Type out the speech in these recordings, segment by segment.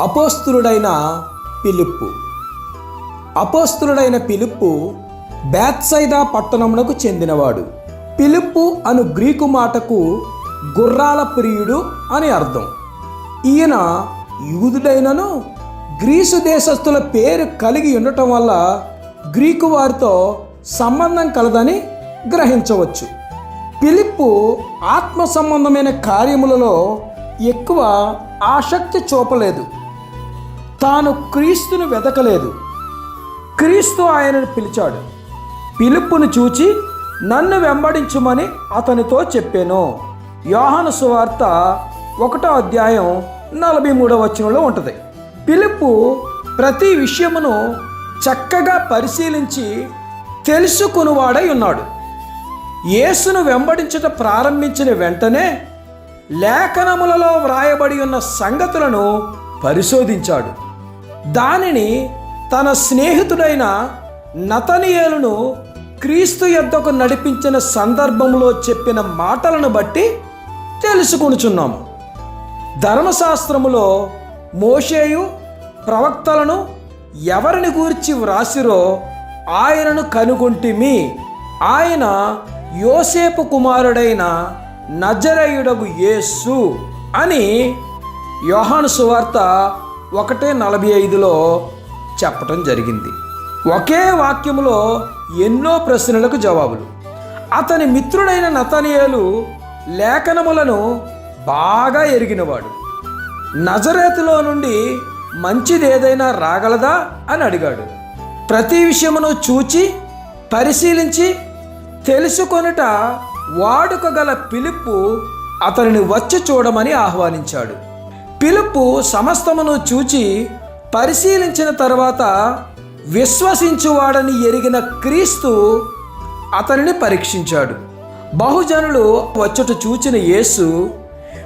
అపోస్తులుడైన పిలుపు అపోస్తులుడైన పిలుపు బ్యాత్సైదా పట్టణమునకు చెందినవాడు. పిలుపు అను గ్రీకు మాటకు గుర్రాల ప్రియుడు అని అర్థం. ఈయన యూదుడైనను గ్రీసు దేశస్థుల పేరు కలిగి ఉండటం వల్ల గ్రీకు వారితో సంబంధం కలదని గ్రహించవచ్చు. పిలుపు ఆత్మ సంబంధమైన కార్యములలో ఎక్కువ ఆసక్తి చూపలేదు. తాను క్రీస్తును వెతకలేదు క్రీస్తు ఆయనను పిలిచాడు. పిలుపును చూచి నన్ను వెంబడించుమని అతనితో చెప్పాను. యోహాను సువార్త ఒకటో అధ్యాయం నలభై మూడవ వచనంలో ఉంటుంది. పిలుపు ప్రతి విషయమును చక్కగా పరిశీలించి తెలుసుకునివాడై ఉన్నాడు. యేసును వెంబడించట ప్రారంభించిన వెంటనే లేఖనములలో వ్రాయబడి ఉన్న సంగతులను పరిశోధించాడు. దానిని తన స్నేహితుడైన నతనియేలును క్రీస్తు యొద్దకు నడిపించిన సందర్భంలో చెప్పిన మాటలను బట్టి తెలుసుకొనుచున్నాము. ధర్మశాస్త్రములో మోషేయు ప్రవక్తలను ఎవరిని గూర్చి వ్రాసిరో ఆయనను కనుగొంటిమి. ఆయన యోసేపు కుమారుడైన నజరయుడగు యేసు అని యోహాను సువార్త ఒకటే నలభై ఐదులో చెప్పటం జరిగింది. ఒకే వాక్యములో ఎన్నో ప్రశ్నలకు జవాబులు. అతని మిత్రుడైన నతనియేలు లేఖనములను బాగా ఎరిగినవాడు. నజరేతులో నుండి మంచిది ఏదైనా రాగలదా అని అడిగాడు. ప్రతి విషయమును చూచి పరిశీలించి తెలుసుకొనుట వాడుక గల పిలుపు అతనిని వచ్చి చూడమని ఆహ్వానించాడు. పిలుపు సమస్తమును చూచి పరిశీలించిన తర్వాత విశ్వసించువాడని ఎరిగిన క్రీస్తు అతనిని పరీక్షించాడు. బహుజనులు వచ్చుట చూచిన యేసు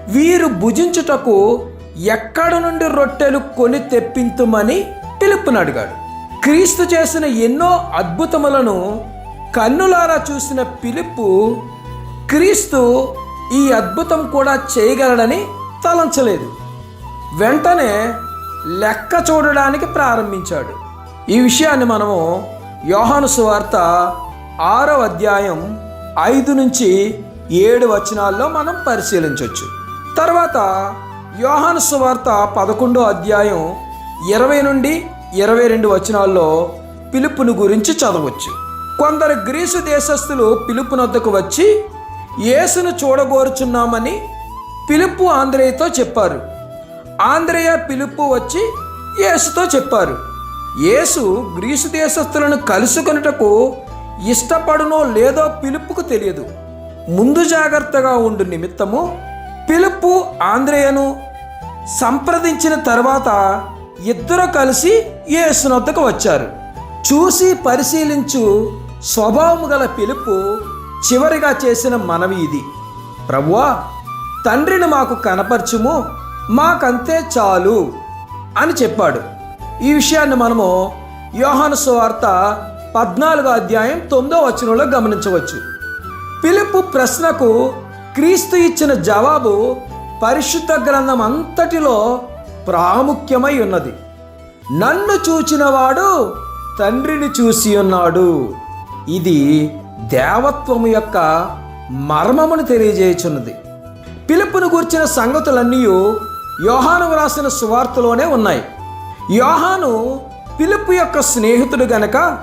వీరు భుజించుటకు ఎక్కడ నుండి రొట్టెలు కొని తెప్పింతుమని పిలుపుని అడిగాడు. క్రీస్తు చేసిన ఎన్నో అద్భుతములను కన్నులారా చూసిన పిలుపు క్రీస్తు ఈ అద్భుతం కూడా చేయగలడని తలంచలేదు. వెంటనే లెక్క చూడడానికి ప్రారంభించాడు. ఈ విషయాన్ని మనము యోహాను సువార్త ఆరవ అధ్యాయం ఐదు నుంచి ఏడు వచనాల్లో మనం పరిశీలించవచ్చు తర్వాత యోహాను సువార్త పదకొండో అధ్యాయం ఇరవై నుండి ఇరవై రెండు వచనాల్లో పిలుపును గురించి చదవచ్చు. కొందరు గ్రీసు దేశస్థులు పిలుపునొద్దకు వచ్చి యేసును చూడగోరుచున్నామని పిలుపు ఆంధ్రేయతో చెప్పారు. ఆంధ్రయ పిలుపు వచ్చి యేసుతో చెప్పారు. యేసు గ్రీసు దేశస్థులను కలుసుకొనుటకు ఇష్టపడునో లేదో పిలుపుకు తెలియదు. ముందు జాగ్రత్తగా ఉండు నిమిత్తము పిలుపు ఆంధ్రేయను సంప్రదించిన తర్వాత ఇద్దరు కలిసి యేసునొద్దకు వచ్చారు. చూసి పరిశీలించు స్వభావము గల పిలుపు చివరిగా చేసిన మనవి ఇది. ప్రభువా తండ్రిని మాకు కనపరచుము. మాకంతే చాలు అని చెప్పాడు. ఈ విషయాన్ని మనము యోహాను సువార్త పద్నాలుగో అధ్యాయం తొమ్మిదో వచనంలో గమనించవచ్చు. పిలుపు ప్రశ్నకు క్రీస్తు ఇచ్చిన జవాబు పరిశుద్ధ గ్రంథం అంతటిలో ప్రాముఖ్యమై ఉన్నది. నన్ను చూచినవాడు తండ్రిని చూసి ఉన్నాడు. ఇది దేవత్వము యొక్క మర్మమును తెలియజేయుచున్నది. పిలుపును గూర్చిన సంగతులన్నీ యోహాను వ్రాసిన సువార్తలోనే ఉన్నాయి. యోహాను పిలుపు యొక్క స్నేహితుడు గనక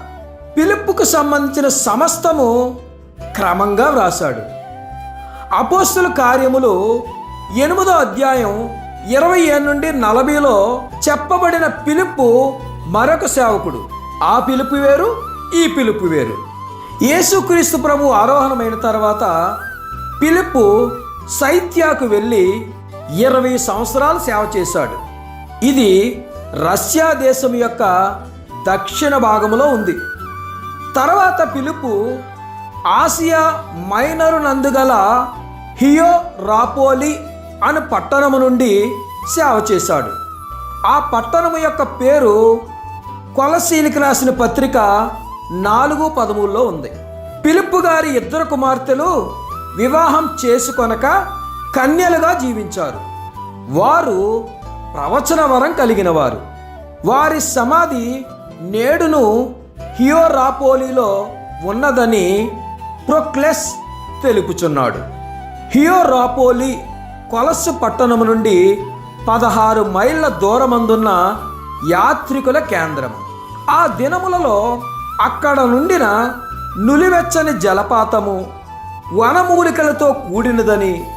పిలుపుకు సంబంధించిన సమస్తము క్రమంగా వ్రాసాడు అపోస్తుల కార్యములు ఎనిమిదో అధ్యాయం ఇరవై ఏడు నుండి నలభైలో చెప్పబడిన పిలుపు మరొక సేవకుడు. ఆ పిలుపు వేరు ఈ పిలుపు వేరు. యేసుక్రీస్తు ప్రభు ఆరోహణమైన తర్వాత పిలుపు సైత్యాకు వెళ్ళి ఇరవై సంవత్సరాలు సేవ చేశాడు. ఇది రష్యా దేశం యొక్క దక్షిణ భాగంలో ఉంది. తర్వాత పిలుపు ఆసియా మైనరు నందుగల హియో రాపోలి అను పట్టణము నుండి సేవ చేశాడు. ఆ పట్టణము యొక్క పేరు కొలసీలికి రాసిన పత్రిక నాలుగు పదమూడులో ఉంది. పిలుపు గారి ఇద్దరు కుమార్తెలు వివాహం చేసుకొనక కన్యలుగా జీవించారు. వారు ప్రవచన వరం కలిగిన వారు వారి సమాధి నేడును హియోరాపోలిలో ఉన్నదని ప్రొక్లెస్ తెలుపుచున్నాడు. హియోరాపోలి కొలస్సు పట్టణము నుండి పదహారు మైళ్ళ దూరమందున్న యాత్రికుల కేంద్రం ఆ దినములలో అక్కడ నుండిన నులివెచ్చని జలపాతము వనమూలికలతో కూడినదని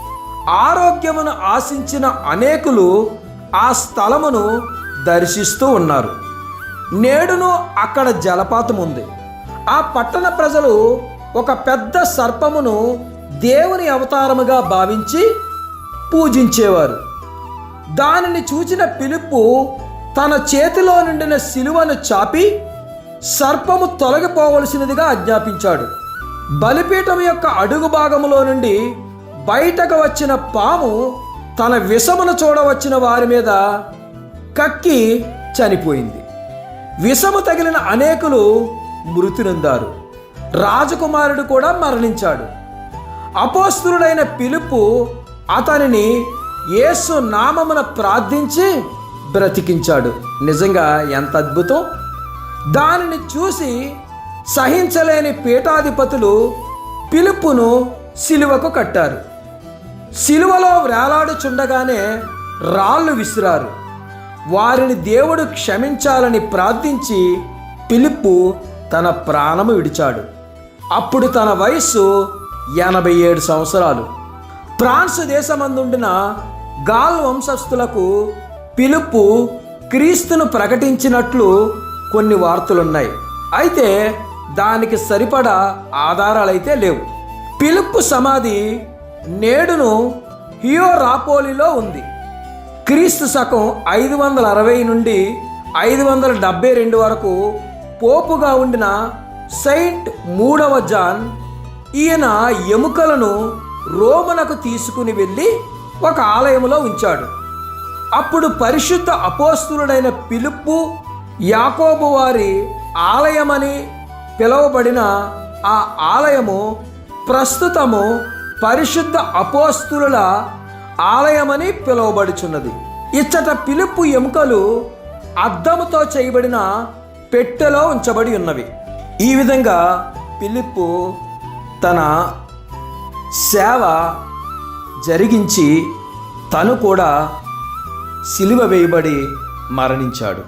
ఆరోగ్యమును ఆశించిన అనేకులు ఆ స్థలమును దర్శిస్తూ ఉన్నారు. నేడును అక్కడ జలపాతం ఉంది. ఆ పట్టణ ప్రజలు ఒక పెద్ద సర్పమును దేవుని అవతారముగా భావించి పూజించేవారు. దానిని చూచిన పిలుపు తన చేతిలో నిండిన శిలువను చాపి సర్పము తొలగిపోవలసినదిగా ఆజ్ఞాపించాడు. బలిపీఠం యొక్క అడుగు భాగములో నుండి బయటకు వచ్చిన పాము తన విషమును చూడవచ్చిన వారి మీద కక్కి చనిపోయింది. విషము తగిలిన అనేకులు మృతి నొందారు రాజకుమారుడు కూడా మరణించాడు. అపోస్తులుడైన పిలుపు అతనిని యేసు నామమున ప్రార్థించి బ్రతికించాడు. నిజంగా ఎంత అద్భుతం! దానిని చూసి సహించలేని పీఠాధిపతులు పిలుపును సిలువకు కట్టారు. సిలువలో వేలాడుచుండగానే రాళ్ళు విసిరారు. వారిని దేవుడు క్షమించాలని ప్రార్థించి పిలుపు తన ప్రాణము విడిచాడు. అప్పుడు తన వయస్సు ఎనభై ఏడు సంవత్సరాలు. ఫ్రాన్స్ దేశమందుండిన గాల్ వంశస్థులకు పిలుపు క్రీస్తును ప్రకటించినట్లు కొన్ని వార్తలున్నాయి. అయితే దానికి సరిపడా ఆధారాలైతే లేవు. పిలుపు సమాధి నేడును హియోరాపోలిలో ఉంది. క్రీస్తు శకం ఐదు వందల అరవై నుండి ఐదు వందల డెబ్బై రెండు వరకు పోపుగా ఉండిన సెయింట్ మూడవ జాన్ ఈయన ఎముకలను రోమనకు తీసుకుని వెళ్ళి ఒక ఆలయంలో ఉంచాడు. అప్పుడు పరిశుద్ధ అపోస్తులుడైన పిలుపు యాకోబు వారి ఆలయమని పిలువబడిన ఆ ఆలయము ప్రస్తుతము పరిశుద్ధ అపోస్తుల ఆలయమని పిలువబడుచున్నది. ఇచ్చట పిలుపు ఎముకలు అద్దముతో చేయబడిన పెట్టెలో ఉంచబడి ఉన్నవి. ఈ విధంగా పిలుపు తన సేవ జరిగించి తను కూడా సిలువ వేయబడి మరణించాడు.